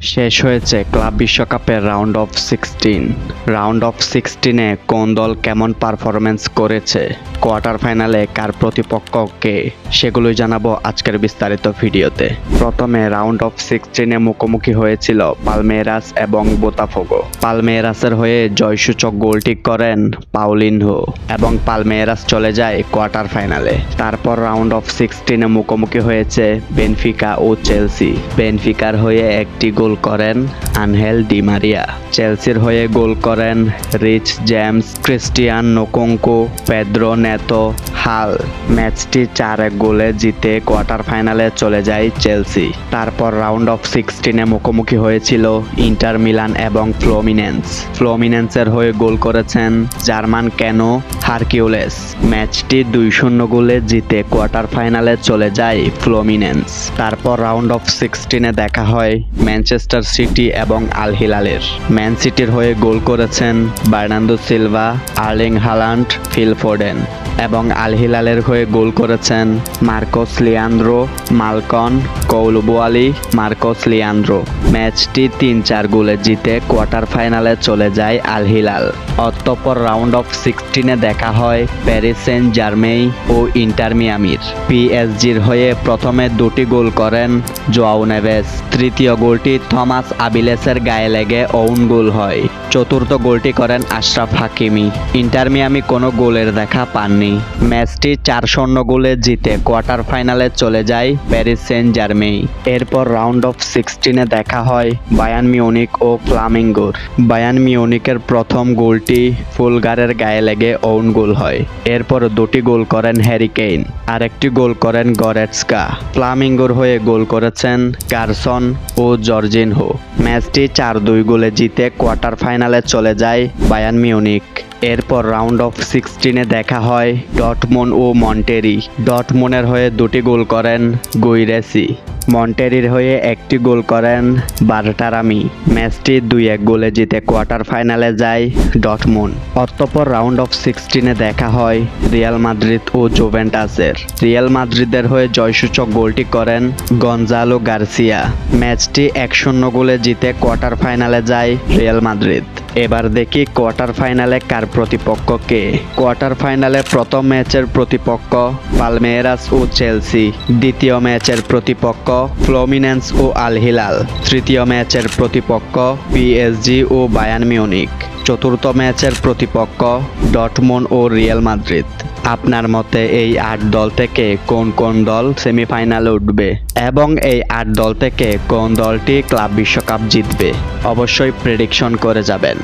শেষ হয়েছে ক্লাব বিশ্বকাপের round of sixteen. Round of সিক্সটিনে কোন দল কেমন পারফরমেন্স করেছে? কোয়ার্টার ফাইনালে কার প্রতিপক্ষকে সেগুলোই জানাব আজকের বিস্তারিত ভিডিওতে। প্রথমে রাউন্ড অফ সিক্সটিনে মুখোমুখি হয়েছিল পালমেরাস এবং বোতাফোগো। পালমেরাসের হয়ে জয়সূচক গোলটি করেন পাউলিনহো এবং পালমেরাস চলে যায় কোয়ার্টার ফাইনালে। তারপর রাউন্ড অফ সিক্সটিনে মুখোমুখি হয়েছে বেনফিকা ও চেলসি। বেনফিকার হয়ে একটি গোল করেন আনহেল ডি মারিয়া। চেলসির হয়ে গোল করেন Reece James Christian Nkunku, Pedro Neto হাল। ম্যাচটি চার এক গোলে জিতে কোয়ার্টার ফাইনালে চলে যায় চেলসি। তারপর রাউন্ড অফ সিক্সটিনে মুখোমুখি হয়েছিল ইন্টার মিলান এবং ফ্লোমিনেন্স। ফ্লোমিনেন্সের হয়ে গোল করেছেন জার্মান ক্যানো হারকিউলেস। ম্যাচটি দুই শূন্য গোলে জিতে কোয়ার্টার ফাইনালে চলে যায় ফ্লোমিনেন্স। তারপর রাউন্ড অফ সিক্সটিনে দেখা হয় ম্যানচেস্টার সিটি এবং আল হিলালের। ম্যান সিটির হয়ে গোল করেছেন Bernardo Silva, Erling Haaland, Phil Foden এবং আল হিলালের হয়ে গোল করেছেন Marcos Leonardo, Malcom Koulibaly Marcos Leonardo. ম্যাচটি তিন চার গোলে জিতে কোয়ার্টার ফাইনালে চলে যায় আল হিলাল অতঃপর রাউন্ড অফ সিক্সটিনে দেখা হয় প্যারিস সেন্ট জার্মেই ও ইন্টার মিয়ামির। পিএসজির হয়ে প্রথমে দুটি গোল করেন জোয়াও নেভেস। তৃতীয় গোলটি থমাস আবিলেসের গায়ে লেগে ওউন গোল হয়। চতুর্থ গোলটি করেন আশরাফ হাকিমি। ইন্টার মিয়ামি কোনো গোলের দেখা পাননি। ম্যাচটি চার শূন্য গোলে জিতে কোয়ার্টার ফাইনালে চলে যায় প্যারিস সেন্ট জার্মেই এরপর রাউন্ড অফ সিক্সটিনে দেখা হয় বায়ান মিউনিক ও ফ্লামিঙ্গোর। বায়ান মিউনিকের প্রথম গোলটি ফুলগারের গায়ে লেগে ওউন গোল হয়। এরপর দুটি গোল করেন হ্যারি কেইন, আরেকটি গোল করেন গরেটসকা। ফ্লামিঙ্গোর হয়ে গোল করেছেন গারসন ও জর্জিন জর্জিনহো। ম্যাচটি চার দুই গোলে জিতে কোয়ার্টার ফাইনালে চলে যায় বায়ান মিউনিক এরপর রাউন্ড অফ সিক্সটিনে দেখা হয় ডটমন ও মন্টেরি। ডটমনের হয়ে দুটি গোল করেন গুইরেসি। মন্টেরির হয়ে একটি গোল করেন বারটারামি ম্যাচটি দুই এক গোলে জিতে কোয়ার্টার ফাইনালে যায় ডটমুন। অতঃপর রাউন্ড অফ সিক্সটিনে দেখা হয় রিয়াল মাদ্রিদ ও জোভেন্টাসের। রিয়াল মাদ্রিদের হয়ে জয়সূচক গোলটি করেন গঞ্জালো গার্সিয়া। ম্যাচটি এক শূন্য গোলে জিতে কোয়ার্টার ফাইনালে যায় রিয়াল মাদ্রিদ। এবার দেখি কোয়ার্টার ফাইনালে কার প্রতিপক্ষ কে? কোয়ার্টার ফাইনালে প্রথম ম্যাচের প্রতিপক্ষ পালমেরাস ও চেলসি, দ্বিতীয় ম্যাচের প্রতিপক্ষ ফ্লোমিনেন্স ও আল হিলাল, তৃতীয় ম্যাচের প্রতিপক্ষ পিএসজি ও বায়ান মিউনিক চতুর্থ ম্যাচের প্রতিপক্ষ ডটমন ও রিয়াল মাদ্রিদ। আপনার মতে এই আট দল থেকে কোন কোন দল সেমিফাইনালে উঠবে? এবং এই আট দল থেকে কোন দলটি ক্লাব বিশ্বকাপ জিতবে? অবশ্যই প্রেডিকশন করে যাবেন।